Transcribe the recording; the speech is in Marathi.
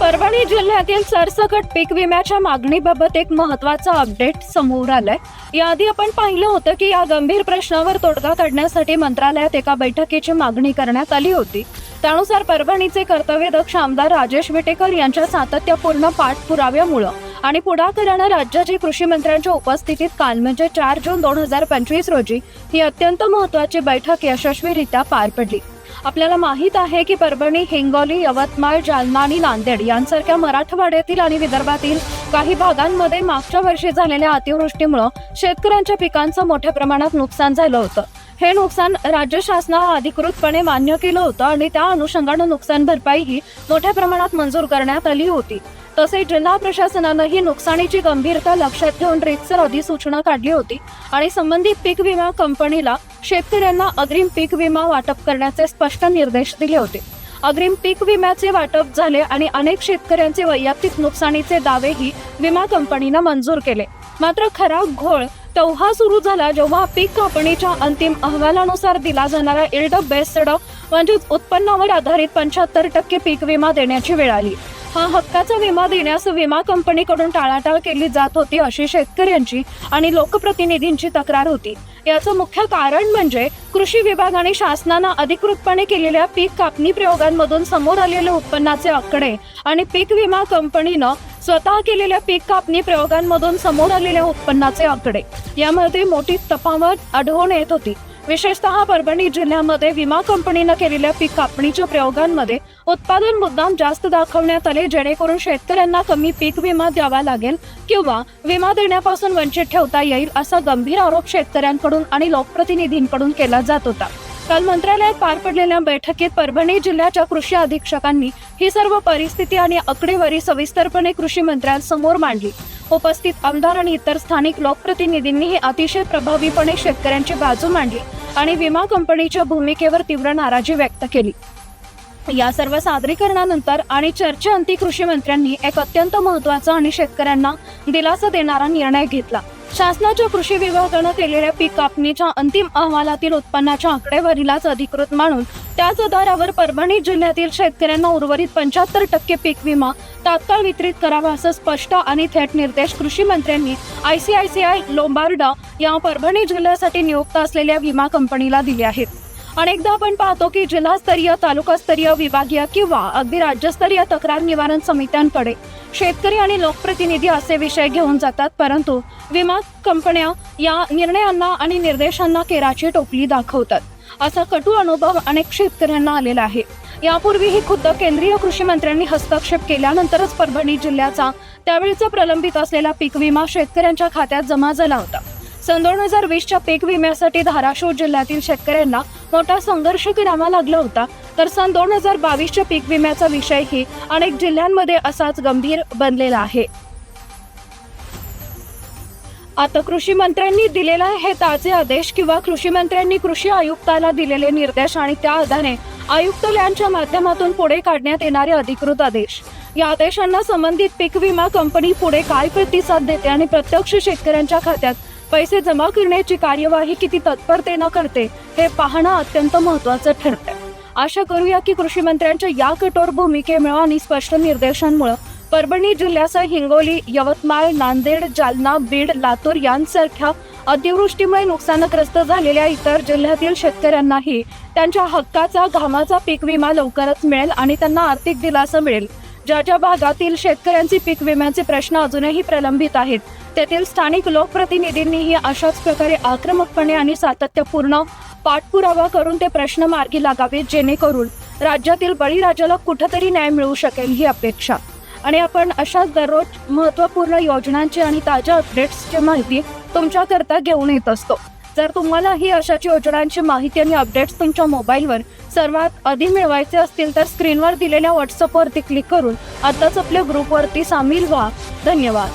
परभणी जिल्ह्यातील सरसकट पीक विम्याच्या मागणीबाबत एक महत्त्वाचा अपडेट समोर आलाय. याआधी आपण पाहिलं होतं की या गंभीर प्रश्नावर तोडगा काढण्यासाठी मंत्रालयात एका बैठकीची मागणी करण्यात आली होती. त्यानुसार परभणीचे कर्तव्यदक्ष आमदार राजेश विटेकर यांच्या सातत्यपूर्ण पाठपुराव्यामुळं आणि पुढाकारानं राज्याचे कृषी मंत्र्यांच्या उपस्थितीत काल म्हणजे चार जून दोन हजार पंचवीस रोजी ही अत्यंत महत्वाची बैठक यशस्वीरित्या पार पडली. आपल्याला माहीत आहे की परभणी हिंगोली यवतमाळ जालना आणि नांदेड यांसारख्या मराठवाड्यातील आणि विदर्भातील काही भागांमध्ये मागच्या वर्षी झालेल्या अतिवृष्टीमुळे शेतकऱ्यांच्या पिकांचं मोठ्या प्रमाणात नुकसान झालं होतं. हे नुकसान राज्य शासनाला अधिकृतपणे मान्य केलं होतं आणि त्या अनुषंगानं नुकसान भरपाईही मोठ्या प्रमाणात मंजूर करण्यात आली होती. तसेच जिल्हा प्रशासनानंही नुकसानीची गंभीरता लक्षात घेऊन रीतसर अधिसूचना काढली होती आणि संबंधित पीक विमा कंपनीला शेतकऱ्यांना अग्रिम पीक विमा वाटप करण्याचे स्पष्ट निर्देश दिले होते. अग्रिम पीक विम्याचे वाटप झाले आणि अनेक शेतकऱ्यांचे वैयक्तिक नुकसानीचे दावेही विमा कंपनीनं मंजूर केले. मात्र खरा घोळ तेव्हा सुरू झाला जेव्हा पीक कापणीच्या अंतिम अहवालानुसार दिला जाणारा इल्ड बेस्ड म्हणजेच उत्पन्नावर आधारित पंच्याहत्तर टक्के पीक विमा देण्याची वेळ आली. हा हक्काचा विमा देण्यास विमा कंपनीकडून टाळाटाळ केली जात होती अशी शेतकऱ्यांची आणि लोकप्रतिनिधींची तक्रार होती. याचं मुख्य कारण म्हणजे कृषी विभाग आणि शासनानं अधिकृतपणे केलेल्या पीक कापणी प्रयोगांमधून समोर आलेले उत्पन्नाचे आकडे आणि पीक विमा कंपनीनं स्वतः केलेल्या पीक कापणी प्रयोगांमधून समोर आलेल्या उत्पन्नाचे आकडे. यामध्ये मोठी तफावत आढळून येत होती. विशेषतः परभणी जिल्ह्यामध्ये विमा कंपनीनं केलेल्या पीक कापणीच्या प्रयोगांमध्ये उत्पादन मुद्दाम जास्त दाखवण्यात आले जेणेकरून शेतकऱ्यांना कमी पीक विमा द्यावा लागेल किंवा विमा देण्यापासून वंचित ठेवता येईल असा गंभीर आरोप शेतकऱ्यांकडून आणि लोकप्रतिनिधींकडून केला जात होता. काल मंत्रालयात पार पडलेल्या बैठकीत परभणी जिल्ह्याच्या कृषी अधीक्षकांनी ही सर्व परिस्थिती आणि आकडेवारी सविस्तरपणे कृषी मंत्र्यांसमोर मांडली. उपस्थित आमदार आणि इतर स्थानिक लोकप्रतिनिधींनीही अतिशय प्रभावीपणे शेतकऱ्यांची बाजू मांडली. आणि विमा कंपनीच्या भूमिकेवर तीव्र नाराजी व्यक्त केली. या सर्व सादरीकरणानंतर आणि चर्चेअंती कृषी मंत्र्यांनी एक अत्यंत महत्त्वाचा आणि शेतकऱ्यांना दिलासा देणारा निर्णय घेतला. शासनाच्या कृषी विभागानं केलेल्या पीक कापणीच्या अंतिम अहवालातील उत्पन्नाच्या आकडेवारीलाच अधिकृत मानून त्याच आधारावर परभणी जिल्ह्यातील शेतकऱ्यांना उर्वरित पंच्याहत्तर टक्के पीक विमा तात्काळ वितरित करावा असं स्पष्ट आणि थेट निर्देश कृषी मंत्र्यांनी आय लोंबार्डा या परभणी जिल्ह्यासाठी नियुक्त असलेल्या विमा कंपनीला दिले आहेत. अनेकदा आपण पाहतो की जिल्हास्तरीय तालुकास्तरीय विभागीय किंवा अगदी राज्यस्तरीय तक्रार निवारण समित्यांकडे शेतकरी आणि लोकप्रतिनिधी असे विषय घेऊन जातात परंतु विमा कंपन्या या निर्णयांना आणि निर्देशांना केराची टोपली दाखवतात. असा कटू अनुभव अनेक शेतकऱ्यांना आलेला आहे. यापूर्वीही खुद्द केंद्रीय कृषी मंत्र्यांनी हस्तक्षेप केल्यानंतरच परभणी जिल्ह्याचा त्यावेळीचा प्रलंबित असलेला पीक विमा शेतकऱ्यांच्या खात्यात जमा झाला होता. सन दोन हजार वीसच्या पीक विम्यासाठी धाराशिव जिल्ह्यातील शेतकऱ्यांना मोठा संघर्ष करावा लागला होता. तर सन दोन हजार बावीसच्या पीक विम्याचा विषयही अनेक जिल्ह्यांमध्ये असाच गंभीर बनलेला आहे. आता कृषी मंत्र्यांनी दिलेला हे ताजे आदेश किंवा कृषी मंत्र्यांनी कृषी आयुक्ताला दिलेले निर्देश आणि त्या आधारे आयुक्तालयांच्या माध्यमातून पुढे काढण्यात येणारे अधिकृत आदेश. या आदेशांना संबंधित पीक विमा कंपनी पुढे काय प्रतिसाद देते आणि प्रत्यक्ष शेतकऱ्यांच्या खात्यात पैसे जमा करण्याची कार्यवाही किती तत्परतेनं करते हे पाहणं अत्यंत महत्वाचं ठरतंय. आशा करूया की कृषी मंत्र्यांच्या या कठोर भूमिकेमुळे आणि स्पष्ट निर्देशांमुळे परभणी जिल्ह्यासह हिंगोली यवतमाळ नांदेड जालना बीड लातूर यांसारख्या अतिवृष्टीमुळे नुकसानग्रस्त झालेल्या इतर जिल्ह्यातील शेतकऱ्यांनाही त्यांच्या हक्काचा घामाचा पीक विमा लवकरच मिळेल आणि त्यांना आर्थिक दिलासा मिळेल. ज्या ज्या भागातील शेतकऱ्यांचे पीक विम्याचे प्रश्न अजूनही प्रलंबित आहेत तेथील स्थानिक लोकप्रतिनिधींनीही अशाच प्रकारे आक्रमकपणे आणि सातत्यपूर्ण पाठपुरावा करून ते प्रश्न मार्गी लागावेत जेणेकरून राज्यातील बळीराजाला कुठंतरी न्याय मिळू शकेल ही अपेक्षा. आणि आपण अशाच दररोज महत्त्वपूर्ण योजनांची आणि ताज्या अपडेट्सची माहिती तुमच्याकरता घेऊन येत असतो. जर तुम्हालाही अशाच योजनांची माहिती आणि अपडेट्स तुमच्या मोबाईलवर सर्वात आधी मिळवायचे असतील तर स्क्रीनवर दिलेल्या व्हॉट्सअपवरती क्लिक करून आताच आपल्या ग्रुपवरती सामील व्हा. धन्यवाद.